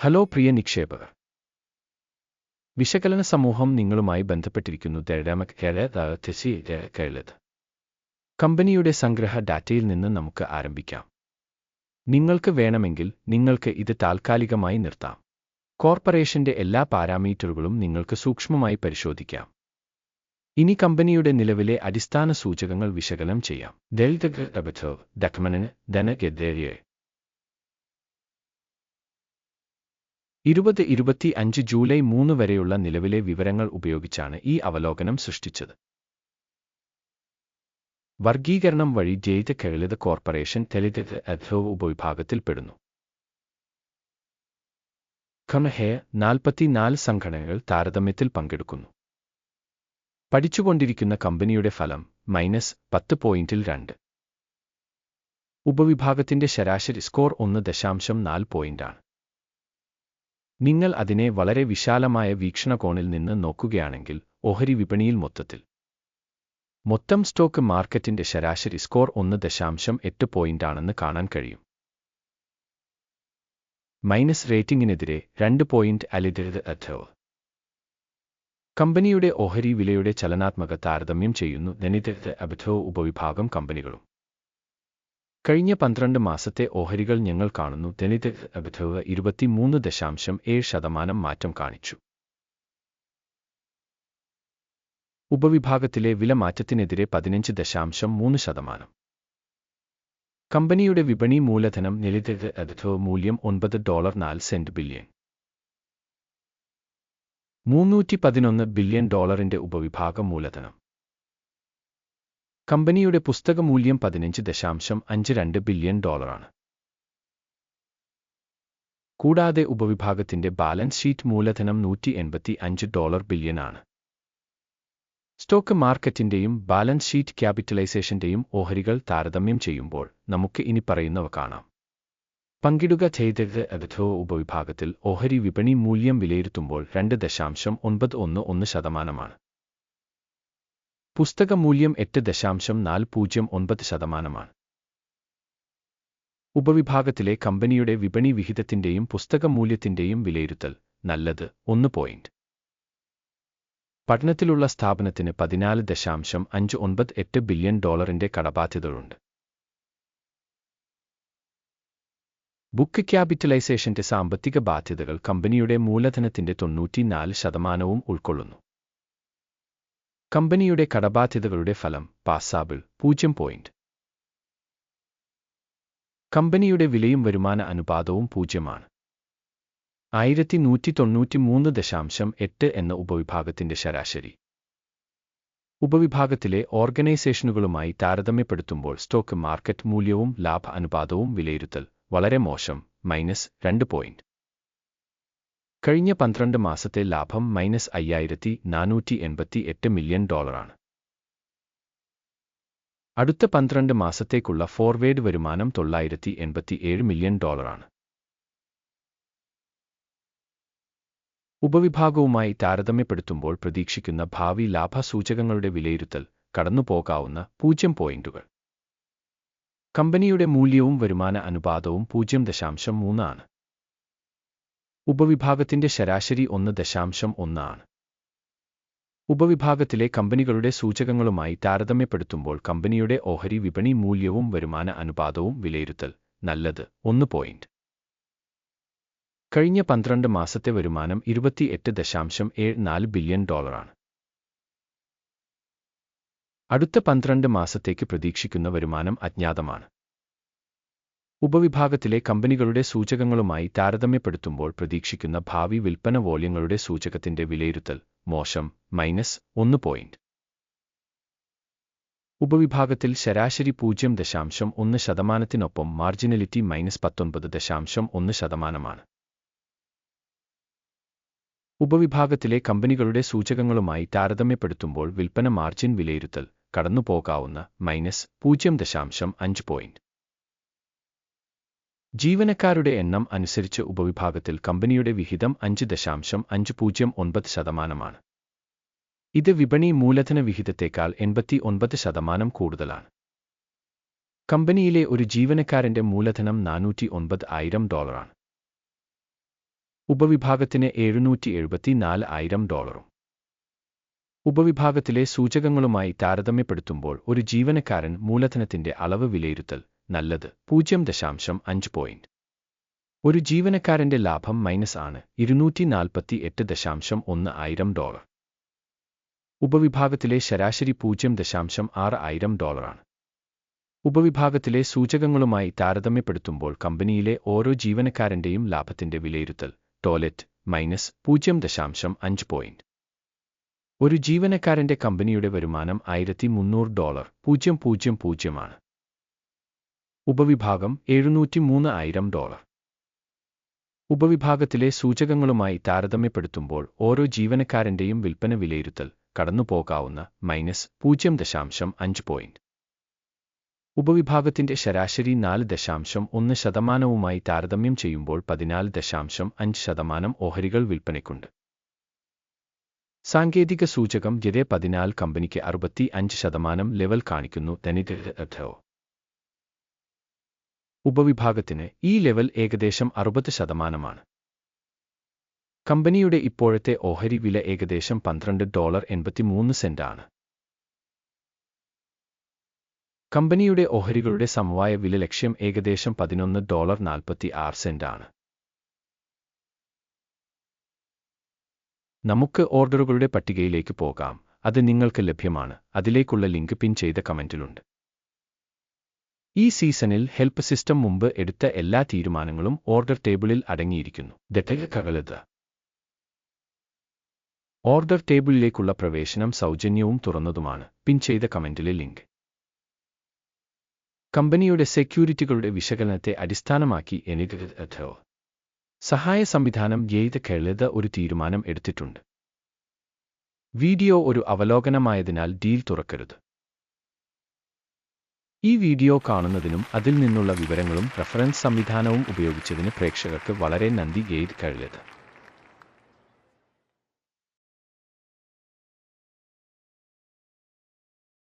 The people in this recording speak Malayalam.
ഹലോ പ്രിയ നിക്ഷേപകർ. വിശകലന സമൂഹം നിങ്ങളുമായി ബന്ധപ്പെട്ടിരിക്കുന്നു. കമ്പനിയുടെ സംഗ്രഹ ഡാറ്റയിൽ നിന്ന് നമുക്ക് ആരംഭിക്കാം. നിങ്ങൾക്ക് വേണമെങ്കിൽ നിങ്ങൾക്ക് ഇത് താൽക്കാലികമായി നിർത്താം. കോർപ്പറേഷന്റെ എല്ലാ പാരാമീറ്ററുകളും നിങ്ങൾക്ക് സൂക്ഷ്മമായി പരിശോധിക്കാം. ഇനി കമ്പനിയുടെ നിലവിലെ അടിസ്ഥാന സൂചകങ്ങൾ വിശകലനം ചെയ്യാം. ദലിതോ ഡക്മനന് ധനഗെദ്ദേരിയെ ഇരുപത് ഇരുപത്തി അഞ്ച് ജൂലൈ മൂന്ന് വരെയുള്ള നിലവിലെ വിവരങ്ങൾ ഉപയോഗിച്ചാണ് ഈ അവലോകനം സൃഷ്ടിച്ചത്. വർഗീകരണം വഴി ജയിത കേളിത കോർപ്പറേഷൻ തെളിത അധവ് ഉപവിഭാഗത്തിൽപ്പെടുന്നു ഖമഹെ നാൽപ്പത്തിനാല് സംഘടനകൾ താരതമ്യത്തിൽ പങ്കെടുക്കുന്നു. പഠിച്ചുകൊണ്ടിരിക്കുന്ന കമ്പനിയുടെ ഫലം മൈനസ് പത്ത് പോയിന്റിൽ രണ്ട്. ഉപവിഭാഗത്തിന്റെ ശരാശരി സ്കോർ ഒന്ന് ദശാംശം നാല് പോയിന്റാണ്. നിങ്ങൾ അതിനെ വളരെ വിശാലമായ വീക്ഷണകോണിൽ നിന്ന് നോക്കുകയാണെങ്കിൽ ഓഹരി വിപണിയിൽ മൊത്തത്തിൽ. മൊത്തം സ്റ്റോക്ക് മാർക്കറ്റിന്റെ ശരാശരി സ്കോർ ഒന്ന് ദശാംശം എട്ട് പോയിന്റാണെന്ന് കാണാൻ കഴിയും. മൈനസ് റേറ്റിംഗിനെതിരെ രണ്ട് പോയിന്റ് അലിതരുത് അധവ് കമ്പനിയുടെ ഓഹരി വിലയുടെ ചലനാത്മക താരതമ്യം ചെയ്യുന്നു ധനിതരുത് അബിധവ് ഉപവിഭാഗം കമ്പനികളും. കഴിഞ്ഞ പന്ത്രണ്ട് മാസത്തെ ഓഹരികൾ ഞങ്ങൾ കാണുന്നു. ധനിത അബദ്ധവ് ഇരുപത്തിമൂന്ന് ദശാംശം ഏഴ് ശതമാനം മാറ്റം കാണിച്ചു. ഉപവിഭാഗത്തിലെ വില മാറ്റത്തിനെതിരെ പതിനഞ്ച് ദശാംശം മൂന്ന് ശതമാനം. കമ്പനിയുടെ വിപണി മൂലധനം നിലിതത് അഥോ മൂല്യം ഒൻപത് ഡോളർ നാല് സെന്റ് ബില്യൺ. മൂന്നൂറ്റി പതിനൊന്ന് ബില്യൺ ഡോളറിന്റെ ഉപവിഭാഗം മൂലധനം. കമ്പനിയുടെ പുസ്തക മൂല്യം പതിനഞ്ച് ദശാംശം അഞ്ച് രണ്ട് ബില്യൺ ഡോളറാണ്. കൂടാതെ ഉപവിഭാഗത്തിന്റെ ബാലൻസ് ഷീറ്റ് മൂലധനം നൂറ്റി എൺപത്തി അഞ്ച് ഡോളർ ബില്യൺ ആണ്. സ്റ്റോക്ക് മാർക്കറ്റിന്റെയും ബാലൻസ് ഷീറ്റ് ക്യാപിറ്റലൈസേഷന്റെയും ഓഹരികൾ താരതമ്യം ചെയ്യുമ്പോൾ നമുക്ക് ഇനി പറയുന്നവ കാണാം. പങ്കിടുക ചെയ്തത് അഥോ ഉപവിഭാഗത്തിൽ ഓഹരി വിപണി മൂല്യം വിലയിരുത്തുമ്പോൾ രണ്ട് ദശാംശം ഒൻപത് ഒന്ന് ഒന്ന് ശതമാനമാണ്. പുസ്തക മൂല്യം എട്ട് ദശാംശം നാല് പൂജ്യം ഒൻപത് ശതമാനമാണ്. ഉപവിഭാഗത്തിലെ കമ്പനിയുടെ വിപണി വിഹിതത്തിന്റെയും പുസ്തക മൂല്യത്തിന്റെയും വിലയിരുത്തൽ നല്ലത് ഒന്ന് പോയിന്റ്. പഠനത്തിലുള്ള സ്ഥാപനത്തിന് പതിനാല് ദശാംശം അഞ്ച് ഒൻപത് എട്ട് ബില്യൺ ഡോളറിന്റെ കടബാധ്യതകളുണ്ട്. ബുക്ക് ക്യാപിറ്റലൈസേഷന്റെ സാമ്പത്തിക ബാധ്യതകൾ കമ്പനിയുടെ മൂലധനത്തിന്റെ തൊണ്ണൂറ്റിനാല് ശതമാനവും ഉൾക്കൊള്ളുന്നു. കമ്പനിയുടെ കടബാധ്യതകളുടെ ഫലം പാസാബിൾ പൂജ്യം പോയിന്റ്. കമ്പനിയുടെ വിലയും വരുമാന അനുപാതവും പൂജ്യമാണ്. ആയിരത്തി നൂറ്റി തൊണ്ണൂറ്റി മൂന്ന് ദശാംശം എട്ട് എന്ന ഉപവിഭാഗത്തിന്റെ ശരാശരി. ഉപവിഭാഗത്തിലെ ഓർഗനൈസേഷനുകളുമായി താരതമ്യപ്പെടുത്തുമ്പോൾ സ്റ്റോക്ക് മാർക്കറ്റ് മൂല്യവും ലാഭ അനുപാതവും വിലയിരുത്തൽ വളരെ മോശം മൈനസ് രണ്ട് പോയിന്റ്. കഴിഞ്ഞ പന്ത്രണ്ട് മാസത്തെ ലാഭം മൈനസ് അയ്യായിരത്തി നാനൂറ്റി എൺപത്തി എട്ട് മില്യൺ ഡോളറാണ്. അടുത്ത പന്ത്രണ്ട് മാസത്തേക്കുള്ള ഫോർവേഡ് വരുമാനം തൊള്ളായിരത്തി എൺപത്തി ഏഴ് മില്യൺ ഡോളറാണ്. ഉപവിഭാഗവുമായി താരതമ്യപ്പെടുത്തുമ്പോൾ പ്രതീക്ഷിക്കുന്ന ഭാവി ലാഭസൂചകങ്ങളുടെ വിലയിരുത്തൽ കടന്നുപോകാവുന്ന പൂജ്യം പോയിന്റുകൾ. കമ്പനിയുടെ മൂല്യവും വരുമാന അനുപാതവും പൂജ്യം ദശാംശം മൂന്നാണ് ഉപവിഭാഗത്തിന്റെ ശരാശരി ഒന്ന് ദശാംശം ഒന്നാണ്. ഉപവിഭാഗത്തിലെ കമ്പനികളുടെ സൂചകങ്ങളുമായി താരതമ്യപ്പെടുത്തുമ്പോൾ കമ്പനിയുടെ ഓഹരി വിപണി മൂല്യവും വരുമാന അനുപാതവും വിലയിരുത്തൽ നല്ലത്. ഒന്ന് പോയിന്റ്. കഴിഞ്ഞ പന്ത്രണ്ട് മാസത്തെ വരുമാനം ഇരുപത്തിയെട്ട് ദശാംശം ഏഴ് നാല് ബില്യൺ ഡോളറാണ്. അടുത്ത പന്ത്രണ്ട് മാസത്തേക്ക് പ്രതീക്ഷിക്കുന്ന വരുമാനം അജ്ഞാതമാണ്. ഉപവിഭാഗത്തിലെ കമ്പനികളുടെ സൂചകങ്ങളുമായി താരതമ്യപ്പെടുത്തുമ്പോൾ പ്രതീക്ഷിക്കുന്ന ഭാവി വിൽപ്പന വോള്യങ്ങളുടെ സൂചകത്തിന്റെ വിലയിരുത്തൽ. മോശം. മൈനസ് ഒന്ന് പോയിന്റ്. ഉപവിഭാഗത്തിൽ ശരാശരി പൂജ്യം ദശാംശം ഒന്ന് ശതമാനത്തിനൊപ്പം മാർജിനലിറ്റി മൈനസ് പത്തൊൻപത് ദശാംശം ഒന്ന് ശതമാനമാണ്. ഉപവിഭാഗത്തിലെ കമ്പനികളുടെ സൂചകങ്ങളുമായി താരതമ്യപ്പെടുത്തുമ്പോൾ വിൽപ്പന മാർജിൻ വിലയിരുത്തൽ. കടന്നുപോകാവുന്ന മൈനസ് പൂജ്യം ദശാംശം അഞ്ച് പോയിന്റ്. ജീവനക്കാരുടെ എണ്ണം അനുസരിച്ച് ഉപവിഭാഗത്തിൽ കമ്പനിയുടെ വിഹിതം അഞ്ച് ദശാംശം അഞ്ച് പൂജ്യം ഒൻപത് ശതമാനമാണ്. ഇത് വിപണി മൂലധന വിഹിതത്തേക്കാൾ എൺപത്തി ഒൻപത് ശതമാനം കൂടുതലാണ്. കമ്പനിയിലെ ഒരു ജീവനക്കാരന്റെ മൂലധനം നാനൂറ്റി ഒൻപത് ആയിരം ഡോളറാണ്. ഉപവിഭാഗത്തിന് എഴുന്നൂറ്റി എഴുപത്തിനാല് ആയിരം ഡോളറും. ഉപവിഭാഗത്തിലെ സൂചകങ്ങളുമായി താരതമ്യപ്പെടുത്തുമ്പോൾ ഒരു ജീവനക്കാരൻ മൂലധനത്തിന്റെ അളവ് വിലയിരുത്തൽ നല്ലത്. പൂജ്യം ദശാംശം അഞ്ച് പോയിന്റ് ഒരു ജീവനക്കാരന്റെ ലാഭം മൈനസ് ആണ്. ഇരുന്നൂറ്റി നാൽപ്പത്തി എട്ട് ദശാംശം ഒന്ന് ആയിരം ഡോളർ ഉപവിഭാഗത്തിലെ ശരാശരി പൂജ്യം ദശാംശം ആറ് ആയിരം ഡോളറാണ് ഉപവിഭാഗത്തിലെ സൂചകങ്ങളുമായി താരതമ്യപ്പെടുത്തുമ്പോൾ കമ്പനിയിലെ ഓരോ ജീവനക്കാരന്റെയും ലാഭത്തിന്റെ വിലയിരുത്തൽ ടോയ്ലറ്റ് മൈനസ് പൂജ്യം ദശാംശം അഞ്ച് പോയിന്റ് ഒരു ജീവനക്കാരന്റെ കമ്പനിയുടെ വരുമാനം ആയിരത്തി മുന്നൂറ് ഡോളർ പൂജ്യം പൂജ്യം പൂജ്യമാണ് ഉപവിഭാഗം എഴുന്നൂറ്റി മൂന്ന് ആയിരം ഡോളർ. ഉപവിഭാഗത്തിലെ സൂചകങ്ങളുമായി താരതമ്യപ്പെടുത്തുമ്പോൾ ഓരോ ജീവനക്കാരന്റെയും വിൽപ്പന വിലയിരുത്തൽ കടന്നുപോകാവുന്ന മൈനസ് പൂജ്യം ദശാംശം അഞ്ച് പോയിന്റ് ഉപവിഭാഗത്തിന്റെ ശരാശരി നാല് ദശാംശം ഒന്ന് ശതമാനവുമായി താരതമ്യം ചെയ്യുമ്പോൾ പതിനാല് ദശാംശം അഞ്ച് ശതമാനം ഓഹരികൾ വിൽപ്പനയ്ക്കുണ്ട്. സാങ്കേതിക സൂചകം ജതെ പതിനാല് കമ്പനിക്ക് അറുപത്തി അഞ്ച് ശതമാനം ലെവൽ കാണിക്കുന്നു ധനികോ ഉപവിഭാഗത്തിന് ഈ ലെവൽ ഏകദേശം അറുപത് ശതമാനമാണ്. കമ്പനിയുടെ ഇപ്പോഴത്തെ ഓഹരി വില ഏകദേശം പന്ത്രണ്ട് ഡോളർ എൺപത്തിമൂന്ന് സെന്റാണ് കമ്പനിയുടെ ഓഹരികളുടെ സമവായ വില ലക്ഷ്യം ഏകദേശം പതിനൊന്ന് ഡോളർ നാൽപ്പത്തി ആറ് സെന്റാണ് നമുക്ക് ഓർഡറുകളുടെ പട്ടികയിലേക്ക് പോകാം. അത് നിങ്ങൾക്ക് ലഭ്യമാണ്. അതിലേക്കുള്ള ലിങ്ക് പിൻ ചെയ്ത കമന്റിലുണ്ട്. ഈ സീസണിൽ ഹെൽപ്പ് സിസ്റ്റം മുമ്പ് എടുത്ത എല്ലാ തീരുമാനങ്ങളും ഓർഡർ ടേബിളിൽ അടങ്ങിയിരിക്കുന്നു. ദട്ടകകളത് ഓർഡർ ടേബിളിലേക്കുള്ള പ്രവേശനം സൗജന്യവും തുറന്നതുമാണ്. പിൻ ചെയ്ത കമന്റിലെ ലിങ്ക്. കമ്പനിയുടെ സെക്യൂരിറ്റികളുടെ വിശകലനത്തെ അടിസ്ഥാനമാക്കി എനിക്ക് സഹായ സംവിധാനം ഗെയ്ത കേളത് ഒരു തീരുമാനം എടുത്തിട്ടുണ്ട്. വീഡിയോ ഒരു അവലോകനമായതിനാൽ ഡീൽ തുറക്കരുത്. ഈ വീഡിയോ കാണുന്നതിനും അതിൽ നിന്നുള്ള വിവരങ്ങളും റഫറൻസ് സംവിധാനവും ഉപയോഗിച്ചതിന് പ്രേക്ഷകർക്ക് വളരെ നന്ദി ഗെയ്ഡ് കഴിയത്